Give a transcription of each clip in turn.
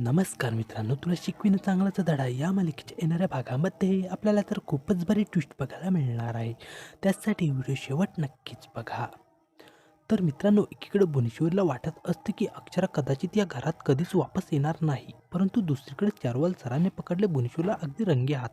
नमस्कार मित्रांनो तुला शिकविणं चांगलाचा धडा. या मालिकेच्या येणाऱ्या भागामध्ये आपल्याला तर खूपच बरी ट्विस्ट बघायला मिळणार आहे. त्यासाठी व्हिडिओ शेवट नक्कीच बघा. तर मित्रांनो एकीकडे भुवनेश्वरीला वाटत असते की अक्षरा कदाचित या घरात कधीच वापस येणार नाही. परंतु दुसरीकडे चारवाल सरांनी पकडले भुवनेश्वरला अगदी रंगे हात.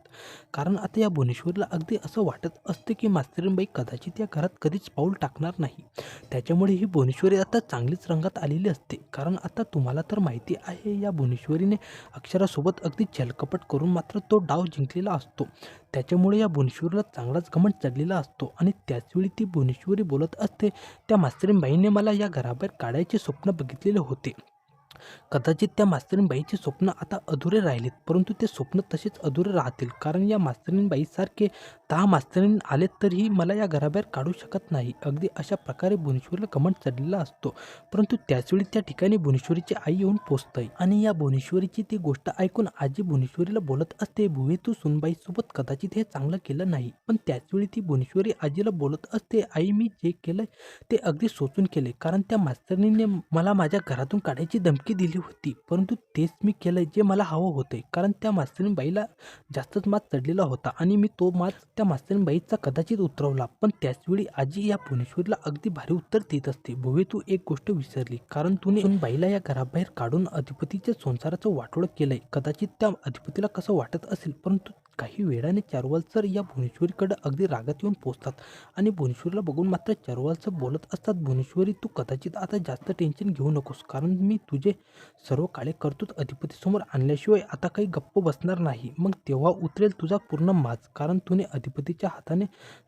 कारण आता या भुवनेश्वरला अगदी असं वाटत असते की मास्तरीनबाई कदाचित या घरात कधीच पाऊल टाकणार नाही. त्याच्यामुळे ही भुवनेश्वरी आता चांगलीच रंगात आलेली असते. कारण आता तुम्हाला तर माहिती आहे या भुवनेश्वरीने अक्षरासोबत अगदी छलकपट करून मात्र तो डाव जिंकलेला असतो. त्याच्यामुळे या भुवनेश्वरीला चांगलाच घमट चढलेला असतो आणि त्याचवेळी ती भुवनेश्वरी बोलत असते त्या मास्तरीनबाईने मला या घराबाहेर काढायचे स्वप्न बघितलेले होते. कदाचित त्या मास्तरीनबाईचे स्वप्न आता अधुरे राहिलेत परंतु ते स्वप्न तसेच अधुरे राहतील कारण या मास्तरीनबाईसारखे दहा मास्तरीन आलेत तरीही मला या घराबाहेर काढू शकत नाही. अगदी अशा प्रकारे भुवनेश्वरीला कमंट चढलेला असतो परंतु त्याचवेळी त्या ठिकाणी भुवनेश्वरीची आई येऊन पोचते आणि या भुवनेश्वरीची ती गोष्ट ऐकून आजी भुवनेश्वरीला बोलत असते भुवे तू सुनबाईसोबत कदाचित हे चांगलं केलं नाही. पण त्याचवेळी ती भुवनेश्वरी आजीला बोलत असते आई मी जे केलंय ते अगदी सोचून केले कारण त्या मास्तरीने मला माझ्या घरातून काढायची धमकी दिली होती. परंतु तेच मी केलं जे मला हवं होते कारण त्या मास्तरीन बाईला जास्तच मात चढलेला होता आणि मी तो मात त्या मास्तरीन बाईचा कदाचित उतरवला. पण त्याचवेळी आजी या भुवनेश्वरीला अगदी भारी उत्तर देत असते. भुवे तू एक गोष्ट विसरली. कारण तुने बाईला या घराबाहेर काढून अधिपतीच्या संसाराचं वाटोळं केलंय. कदाचित त्या अधिपतीला कसं वाटत असेल परंतु काही वेळाने चारवाल सर या भुवनेश्वरीकडे अगदी रागात येऊन पोचतात. आणि भुवनेश्वरीला बघून मात्र चारवाल सर बोलत असतात भुवनेश्वरी तू कदाचित आता जास्त टेन्शन घेऊ नकोस. कारण मी तुझे सर्व काळे कर्तृत अधिपतीसमोर आणल्याशिवाय आता काही गप्प बसणार नाही. मग तेव्हा उतरेल तुझा पूर्ण माज. कारण तुने अधिपतीच्या हाताने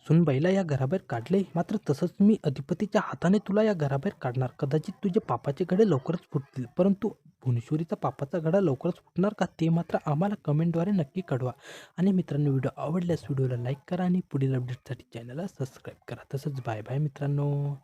सुनबाईला या घराबाहेर काढले. मात्र तसंच मी अधिपतीच्या हाताने तुला या घराबाहेर काढणार. कदाचित तुझे पापाचे घडे लवकरच फुटतील. परंतु भुवनेश्वरीचा पापाचा घडा लवकरच फुटणार का ते मात्र आम्हाला कमेंटद्वारे नक्की कळवा. आणि मित्रांनो व्हिडिओ आवडल्यास व्हिडिओला लाईक करा आणि पुढील अपडेटसाठी चॅनलला सबस्क्राईब करा. तसंच बाय बाय मित्रांनो.